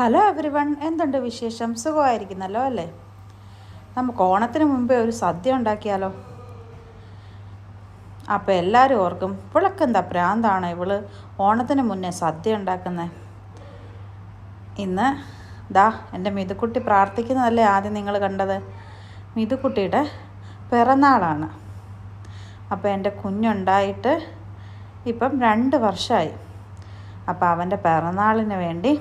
Hello every one എന്തുണ്ട് വിശേഷം? സുഖമായിരിക്കുന്നല്ലോ അല്ലേ? നമുക്ക് ഓണത്തിന് മുമ്പേ ഒരു സദ്യ ഉണ്ടാക്കിയാലോ? അപ്പോൾ എല്ലാവരും ഓർക്കും ഇവളൊക്കെന്താ പ്രാന്താണ് ഇവൾ ഓണത്തിന് മുന്നേ സദ്യ ഉണ്ടാക്കുന്നത് ഇന്ന് ദാ എന്റെ മിതുക്കുട്ടി പ്രാർത്ഥിക്കുന്നതല്ലേ ആദ്യം നിങ്ങൾ കണ്ടത്? മിതുക്കുട്ടിയുടെ പിറന്നാളാണ്. അപ്പോൾ എന്റെ കുഞ്ഞുണ്ടായിട്ട് ഇപ്പം രണ്ട് വർഷമായി അപ്പോൾ അവന്റെ പിറന്നാളിന് വേണ്ടി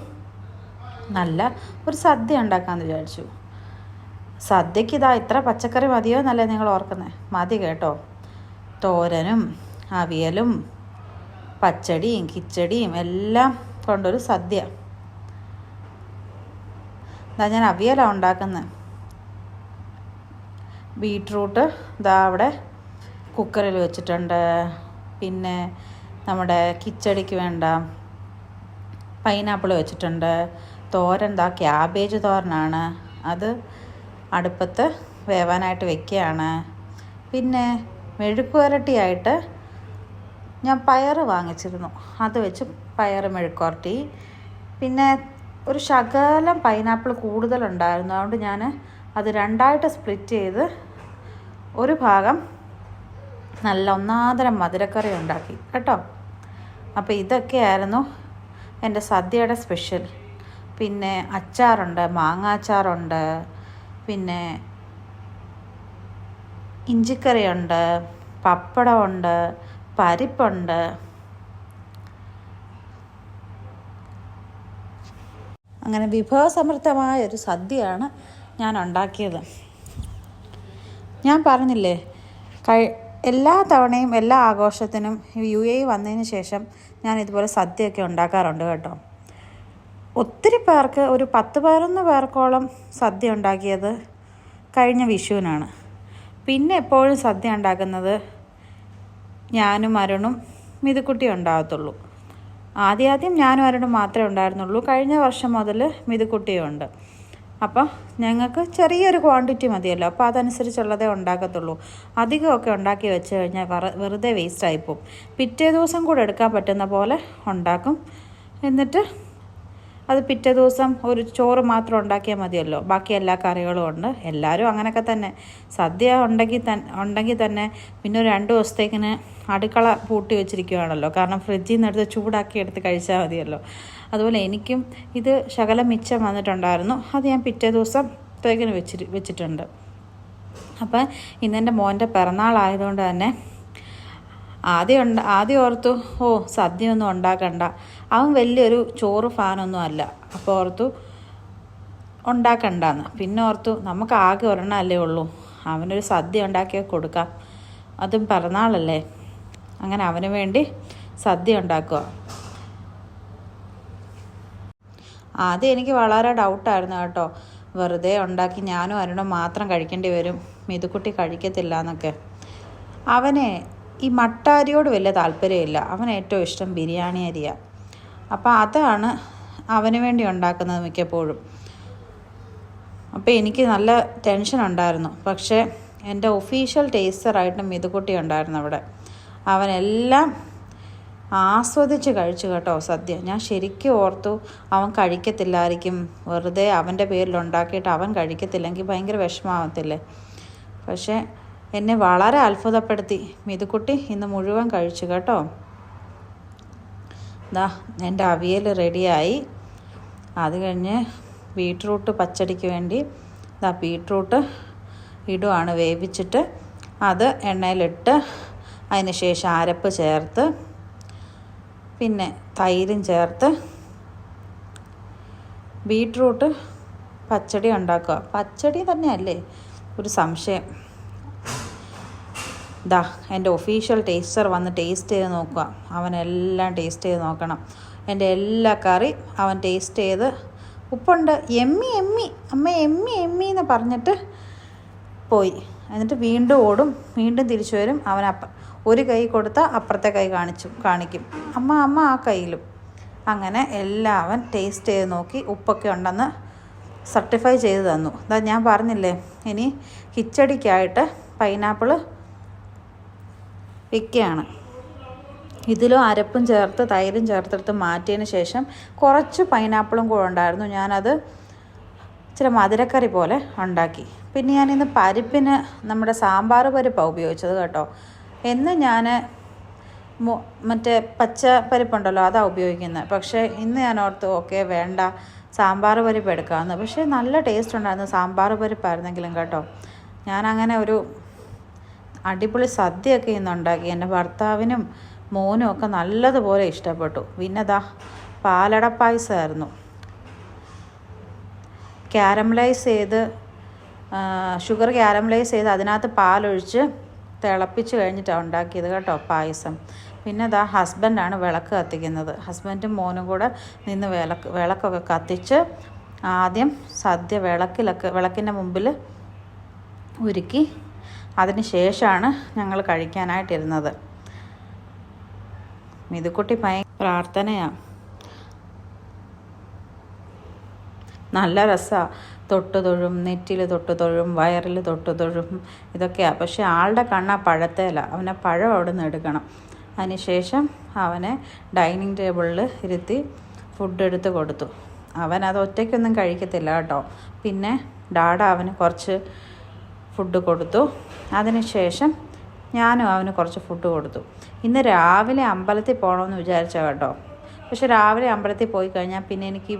നല്ല ഒരു സദ്യ ഉണ്ടാക്കാമെന്ന് വിചാരിച്ചു. സദ്യക്ക് ഇതാ ഇത്ര പച്ചക്കറി മതിയോ എന്നല്ലേ നിങ്ങൾ ഓർക്കുന്നത് മതി കേട്ടോ. തോരനും അവിയലും പച്ചടിയും കിച്ചടിയും എല്ലാം കൊണ്ടൊരു സദ്യ. ഇതാ ഞാൻ അവിയലാണ് ഉണ്ടാക്കുന്നത് ബീട്രൂട്ട് ഇതാ അവിടെ കുക്കറിൽ വെച്ചിട്ടുണ്ട്. പിന്നെ നമ്മുടെ കിച്ചടിക്ക് വേണ്ട പൈനാപ്പിൾ വെച്ചിട്ടുണ്ട്. തോരൻ ദാ ക്യാബേജ് തോരനാണ്. അത് അടുപ്പത്ത് വേവാനായിട്ട് വെക്കുകയാണ്. പിന്നെ മെഴുക്കുവരട്ടിയായിട്ട് ഞാൻ പയർ വാങ്ങിച്ചിരുന്നു. അത് വെച്ച് പയർ മെഴുക്കുവരട്ടി പിന്നെ ഒരു ശകലം പൈനാപ്പിൾ കൂടുതലുണ്ടായിരുന്നു. അതുകൊണ്ട് ഞാൻ അത് രണ്ടായിട്ട് സ്പ്ലിറ്റ് ചെയ്ത് ഒരു ഭാഗം നല്ല ഒന്നാന്തരം മധുരക്കറി ഉണ്ടാക്കി. കേട്ടോ? അപ്പോൾ ഇതൊക്കെയായിരുന്നു എന്റെ സദ്യയുടെ സ്പെഷ്യൽ പിന്നെ അച്ചാറുണ്ട് മാങ്ങാച്ചാറുണ്ട് പിന്നെ ഇഞ്ചിക്കറിയുണ്ട് പപ്പടമുണ്ട് പരിപ്പുണ്ട്. അങ്ങനെ വിഭവസമൃദ്ധമായ ഒരു സദ്യയാണ് ഞാൻ ഉണ്ടാക്കിയത്. ഞാൻ പറഞ്ഞില്ലേ കഴി എല്ലാ തവണയും എല്ലാ ആഘോഷത്തിനും യു എ വന്നതിന് ശേഷം ഞാൻ ഇതുപോലെ സദ്യയൊക്കെ ഉണ്ടാക്കാറുണ്ട് കേട്ടോ. ഒത്തിരി പേർക്ക് ഒരു പത്ത് പതിനൊന്ന് പേർക്കോളം സദ്യ ഉണ്ടാക്കിയത് കഴിഞ്ഞ വിഷുവിനാണ്. പിന്നെ എപ്പോഴും സദ്യ ഉണ്ടാക്കുന്നത് ഞാനും അരുണും മിതുക്കുട്ടിയും ഉണ്ടാകത്തുള്ളൂ. ആദ്യാദ്യം ആദ്യം ഞാനും അരുണും മാത്രമേ ഉണ്ടായിരുന്നുള്ളൂ. കഴിഞ്ഞ വർഷം മുതൽ മിതുക്കുട്ടിയും ഉണ്ട്. അപ്പോൾ ഞങ്ങൾക്ക് ചെറിയൊരു ക്വാണ്ടിറ്റി മതിയല്ലോ. അപ്പോൾ അതനുസരിച്ചുള്ളതേ ഉണ്ടാക്കത്തുള്ളൂ. അധികമൊക്കെ ഉണ്ടാക്കി വെച്ച് കഴിഞ്ഞാൽ വെറ- വെറുതെ വേസ്റ്റായിപ്പോവും പിറ്റേ ദിവസം കൂടെ എടുക്കാൻ പറ്റുന്ന പോലെ ഉണ്ടാക്കും. എന്നിട്ട് അത് പിറ്റേ ദിവസം ഒരു ചോറ് മാത്രം ഉണ്ടാക്കിയാൽ മതിയല്ലോ. ബാക്കി എല്ലാ കറികളും ഉണ്ട്. എല്ലാവരും അങ്ങനെയൊക്കെ തന്നെ. സദ്യ ഉണ്ടെങ്കിൽ തന്നെ ഉണ്ടെങ്കിൽ തന്നെ പിന്നെ രണ്ട് ദിവസത്തേക്കിന് അടുക്കള പൂട്ടി വെച്ചിരിക്കുകയാണല്ലോ കാരണം ഫ്രിഡ്ജിൽ നിന്ന് എടുത്ത് ചൂടാക്കി എടുത്ത് കഴിച്ചാൽ മതിയല്ലോ. അതുപോലെ എനിക്കും ഇത് ശകലം മിച്ചം വന്നിട്ടുണ്ടായിരുന്നു. അത് ഞാൻ പിറ്റേ ദിവസം തേക്കിന് വെച്ചിട്ട് വെച്ചിട്ടുണ്ട്. അപ്പം ഇന്നെന്റെ മോന്റെ പിറന്നാളായതുകൊണ്ട് തന്നെ ആദ്യം ഉണ്ട് ആദ്യം ഓർത്തു ഓ സദ്യ ഒന്നും ഉണ്ടാക്കണ്ട. അവൻ വലിയൊരു ചോറ് ഫാനൊന്നും അല്ല. അപ്പോൾ ഓർത്തു ഉണ്ടാക്കണ്ടെന്ന്. പിന്നെ ഓർത്തു നമുക്ക് ആകെ ഒരെണ്ണല്ലേ ഉള്ളൂ. അവനൊരു സദ്യ ഉണ്ടാക്കിയാൽ കൊടുക്കാം. അതും പിറന്നാളല്ലേ. അങ്ങനെ അവന് വേണ്ടി സദ്യ ഉണ്ടാക്കുക. ആദ്യം എനിക്ക് വളരെ ഡൗട്ടായിരുന്നു കേട്ടോ. വെറുതെ ഉണ്ടാക്കി ഞാനും അരുണും മാത്രം കഴിക്കേണ്ടി വരും. മിതുക്കുട്ടി കഴിക്കത്തില്ല എന്നൊക്കെ. അവനെ ഈ മട്ടാരിയോട് വലിയ താല്പര്യമില്ല. അവൻ ഏറ്റവും ഇഷ്ടം ബിരിയാണി അരിയാണ് അപ്പോൾ അതാണ് അവന് വേണ്ടി ഉണ്ടാക്കുന്നത് മിക്കപ്പോഴും. അപ്പോൾ എനിക്ക് നല്ല ടെൻഷൻ ഉണ്ടായിരുന്നു. പക്ഷേ എന്റെ ഒഫീഷ്യൽ ടേസ്റ്ററായിട്ട് മിതുകുട്ടി ഉണ്ടായിരുന്നു അവിടെ. അവനെല്ലാം ആസ്വദിച്ച് കഴിച്ചു കേട്ടോ സദ്യ. ഞാൻ ശരിക്കും ഓർത്തു അവൻ കഴിക്കത്തില്ലായിരിക്കും. വെറുതെ അവന്റെ പേരിൽ ഉണ്ടാക്കിയിട്ട് അവൻ കഴിക്കത്തില്ലെങ്കിൽ ഭയങ്കര വിഷമാവത്തില്ലേ? പക്ഷേ എന്നെ വളരെ അത്ഭുതപ്പെടുത്തി. മിതുക്കുട്ടി ഇന്ന് മുഴുവൻ കഴിച്ചു കേട്ടോ. ദാ എന്റെ അവിയൽ റെഡിയായി. അത് കഴിഞ്ഞ് ബീട്രൂട്ട് പച്ചടിക്ക് വേണ്ടി ദാ ബീട്രൂട്ട് ഇടുവാണ്. വേവിച്ചിട്ട് അത് എണ്ണയിലിട്ട് അതിന് ശേഷം അരപ്പ് ചേർത്ത് പിന്നെ തൈരും ചേർത്ത് ബീട്രൂട്ട് പച്ചടി ഉണ്ടാക്കുക. പച്ചടി തന്നെയല്ലേ? ഒരു സംശയം. ദാ എന്റെ ഒഫീഷ്യൽ ടേസ്റ്റർ വന്ന് ടേസ്റ്റ് ചെയ്ത് നോക്കുക. അവനെല്ലാം ടേസ്റ്റ് ചെയ്ത് നോക്കണം. എന്റെ എല്ലാ കറി അവൻ ടേസ്റ്റ് ചെയ്ത് ഉപ്പുണ്ട്. എമ്മി എമ്മി അമ്മ എമ്മി എമ്മി എന്ന് പറഞ്ഞിട്ട് പോയി. എന്നിട്ട് വീണ്ടും ഓടും. വീണ്ടും തിരിച്ചു വരും. അവൻ അപ്പ ഒരു കൈ കൊടുത്താൽ അപ്പുറത്തെ കൈ കാണിച്ചു കാണിക്കും. അമ്മ അമ്മ ആ കയ്യിലും. അങ്ങനെ എല്ലാം അവൻ ടേസ്റ്റ് ചെയ്ത് നോക്കി ഉപ്പൊക്കെ ഉണ്ടെന്ന് സർട്ടിഫൈ ചെയ്ത് തന്നു. അതാ ഞാൻ പറഞ്ഞില്ലേ ഇനി കിച്ചടിക്കായിട്ട് പൈനാപ്പിൾ വെക്കുകയാണ്. ഇതിലും അരപ്പും ചേർത്ത് തൈരും ചേർത്തെടുത്ത് മാറ്റിയതിന് ശേഷം കുറച്ച് പൈനാപ്പിളും കൂടെ ഉണ്ടായിരുന്നു. ഞാനത് ഇച്ചിരി മധുരക്കറി പോലെ ഉണ്ടാക്കി. പിന്നെ ഞാനിന്ന് പരിപ്പിന് നമ്മുടെ സാമ്പാർ പരിപ്പാണ് ഉപയോഗിച്ചത് കേട്ടോ. എന്ന് ഞാൻ മറ്റേ പച്ച പരിപ്പുണ്ടല്ലോ അതാണ് ഉപയോഗിക്കുന്നത് പക്ഷേ ഇന്ന് ഞാൻ ഓർത്ത് ഓക്കെ വേണ്ട സാമ്പാർ പരിപ്പ് എടുക്കാമെന്ന് പക്ഷേ നല്ല ടേസ്റ്റ് ഉണ്ടായിരുന്നു സാമ്പാർ പരിപ്പായിരുന്നെങ്കിലും കേട്ടോ. ഞാനങ്ങനെ ഒരു അടിപൊളി സദ്യയൊക്കെ ഇന്ന് ഉണ്ടാക്കി. എന്റെ ഭർത്താവിനും മോനും ഒക്കെ നല്ലതുപോലെ ഇഷ്ടപ്പെട്ടു. പിന്നെ ദാ പാലട പായസമായിരുന്നു ക്യാരമലൈസ് ചെയ്ത് ഷുഗർ ക്യാരമലൈസ് ചെയ്ത് അതിനകത്ത് പാലൊഴിച്ച് തിളപ്പിച്ച് കഴിഞ്ഞിട്ടാണ് ഉണ്ടാക്കിയത് കേട്ടോ പായസം. പിന്നെ ദാ ഹസ്ബൻഡാണ് വിളക്ക് കത്തിക്കുന്നത്. ഹസ്ബൻഡും മോനും കൂടെ നിന്ന് വിളക്ക് വിളക്കൊക്കെ കത്തിച്ച് ആദ്യം സദ്യ വിളക്കിലൊക്കെ വിളക്കിന്റെ മുമ്പിൽ ഒരുക്കി അതിന് ശേഷമാണ് ഞങ്ങൾ കഴിക്കാനായിട്ടിരുന്നത്. മിതുക്കുട്ടി ഭയ പ്രാർത്ഥനയാണ് നല്ല രസമാണ് തൊട്ട് തൊഴും നെറ്റിൽ തൊട്ട് തൊഴും വയറിൽ തൊട്ട് തൊഴും ഇതൊക്കെയാണ് പക്ഷേ ആളുടെ കണ്ണ പഴത്തേല. അവനെ പഴം അവിടെ നിന്ന് എടുക്കണം അതിനുശേഷം അവനെ ഡൈനിങ് ടേബിളിൽ ഇരുത്തി ഫുഡ് എടുത്ത് കൊടുത്തു. അവൻ അത് ഒറ്റയ്ക്കൊന്നും കഴിക്കത്തില്ല കേട്ടോ. പിന്നെ ഡാഡ അവന് കുറച്ച് ഫുഡ് കൊടുത്തു. അതിനുശേഷം ഞാനും അവന് കുറച്ച് ഫുഡ് കൊടുത്തു. ഇന്ന് രാവിലെ അമ്പലത്തിൽ പോകണമെന്ന് വിചാരിച്ച കേട്ടോ. പക്ഷെ രാവിലെ അമ്പലത്തിൽ പോയി കഴിഞ്ഞാൽ പിന്നെ എനിക്ക്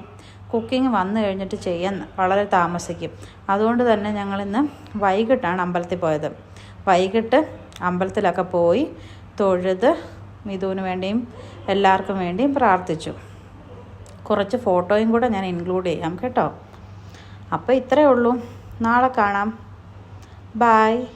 കുക്കിംഗ് വന്നു കഴിഞ്ഞിട്ട് ചെയ്യാൻ വളരെ താമസിക്കും. അതുകൊണ്ട് തന്നെ ഞങ്ങളിന്ന് വൈകിട്ടാണ് അമ്പലത്തിൽ പോയത്. വൈകിട്ട് അമ്പലത്തിലൊക്കെ പോയി തൊഴുത് മിഥുവിന് വേണ്ടിയും എല്ലാവർക്കും വേണ്ടിയും പ്രാർത്ഥിച്ചു. കുറച്ച് ഫോട്ടോയും കൂടെ ഞാൻ ഇൻക്ലൂഡ് ചെയ്യാം കേട്ടോ. അപ്പോൾ ഇത്രയേ ഉള്ളൂ. നാളെ കാണാം. Bye.